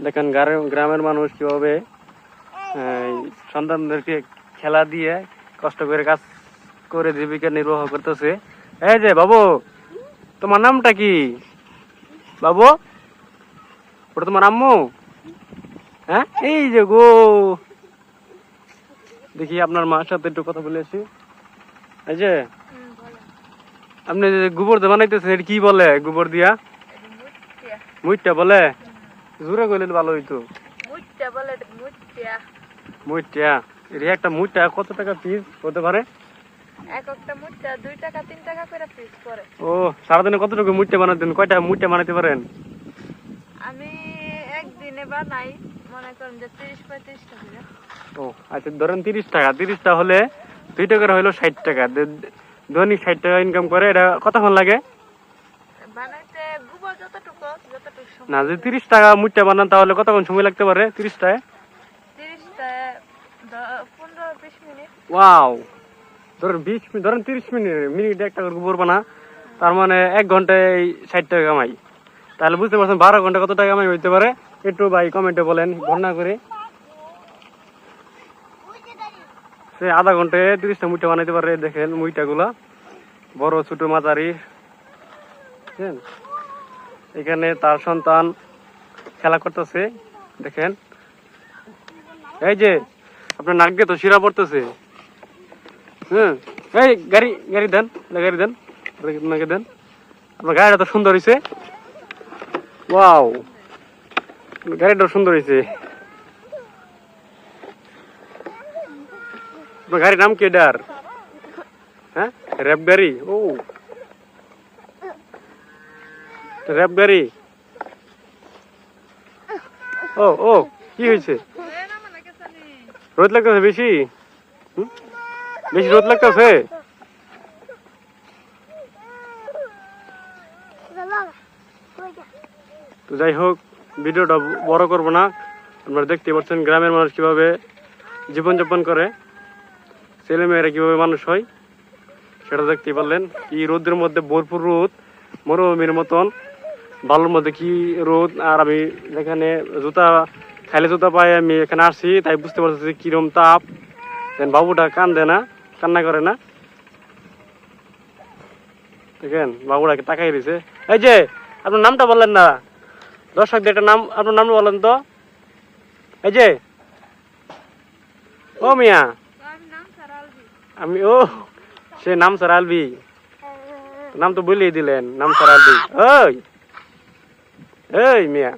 দেখেন গ্রামের মানুষ কীভাবে সন্তানদেরকে খেলা দিয়ে কষ্ট করে কাজ করে জীবিকা নির্বাহ করতেছে। এই যে, বাবু, তোমার নামটা কি? বাবু, ওটা তোমার আম্মু? হ্যাঁ? এই যে গো। দেখি আপনার মার সাথে একটু কথা বলে আসি। এই যে, আপনি যে গোবর দিয়ে বানাইতেছেন এটা কি বলে গোবর দিয়া? মুইটা বলে? জোরে কইলে ভালো হইতো। মুচ্চা বলে মুচ্চা মুইটা এর একটা মুইটা কত টাকা পিস হতে পারে? এক একটা মুচ্চা দুই টাকা তিন টাকা করে পিস করে ও সারাদিনে কতটুকু মুইটা বানাতেন কয়টা মুইটা বানাতে পারেন? আমি একদিনে বানাই মনে করেন যে তিরিশ পঁয়ত্রিশ টাকা ও আচ্ছা ধরেন তিরিশ টাকা। তিরিশটা হলে দুই টাকার হইল ষাট টাকা। দে- দৈনিক ষাট টাকা ইনকাম করে এটা কতক্ষণ লাগে বানাইতে গোবর যতটুকু যতটুকু সময় না যদি তিরিশ টাকা মুইটা বানান তাহলে কতক্ষণ সময় লাগতে পারে? মিনিট। ওয়াও! ধরেন বিশ মিনিট ধরেন তিরিশ মিনিট মিনিট একটা করে বানা তার মানে এক ঘন্টায় ষাট টাকা কামাই। তাহলে বুঝতে পারছেন বারো ঘণ্টা কত টাকা কামাই হইতে পারে? একটু ভাই কমেন্টে বলেন গণনা করে। সে আধা ঘন্টায় তিরিশটা মুইটা বানাইতে পারে দেখেন মুইটা গুলা বড় ছোট মাঝারি। বুঝছেন? এখানে তার সন্তান খেলা করতেছে, দেখেন। এই যে, আপনার নাক দিয়ে তো শিরা পড়তেছে। হ্যাঁ এই গাড়ি গাড়ি দেন গাড়ি দেন নাকি দেন। আপনার গাড়িটা তো সুন্দর হয়েছে ওয়াও গাড়িটা সুন্দর হয়েছে আপনার গাড়ির নাম কি এটার? হ্যাঁ র্যাপ গাড়ি? ও র্যাপ গাড়ি। ও ও, কি হয়েছে? রোদ লাগতেছে বেশি? বেশি রোদ লাগতেছে? তো যাই হোক, ভিডিওটা বড় করব না। আপনারা দেখতে পাচ্ছেন গ্রামের মানুষ কীভাবে জীবনযাপন করে ছেলে মেয়েরা কীভাবে মানুষ হয়, সেটা দেখতে পারলেন। কি রোদের মধ্যে ভরপুর রোদ, মরুভূমির মতন। বালুর মধ্যে কি রোদ? আর আমি এখানে জুতা খাইলে জুতা পাই আমি এখানে আসছি, তাই বুঝতে পারছি যে কিরম তাপ। দেন বাবুটা কান্দে না, কান্না করে না। দেখেন বাবুটাকে তাকাই দিছে এই যে, আপনার নামটা বললেন না। দর্শকদের একটা নাম, আপনার নামটা বলেন তো। এই যে, ও মিয়া। আমি আমি, ও, সে নাম স্যার আলবি। নাম তো বলেই দিলেন, নাম স্যার আলবি। ওই। এই মিয়া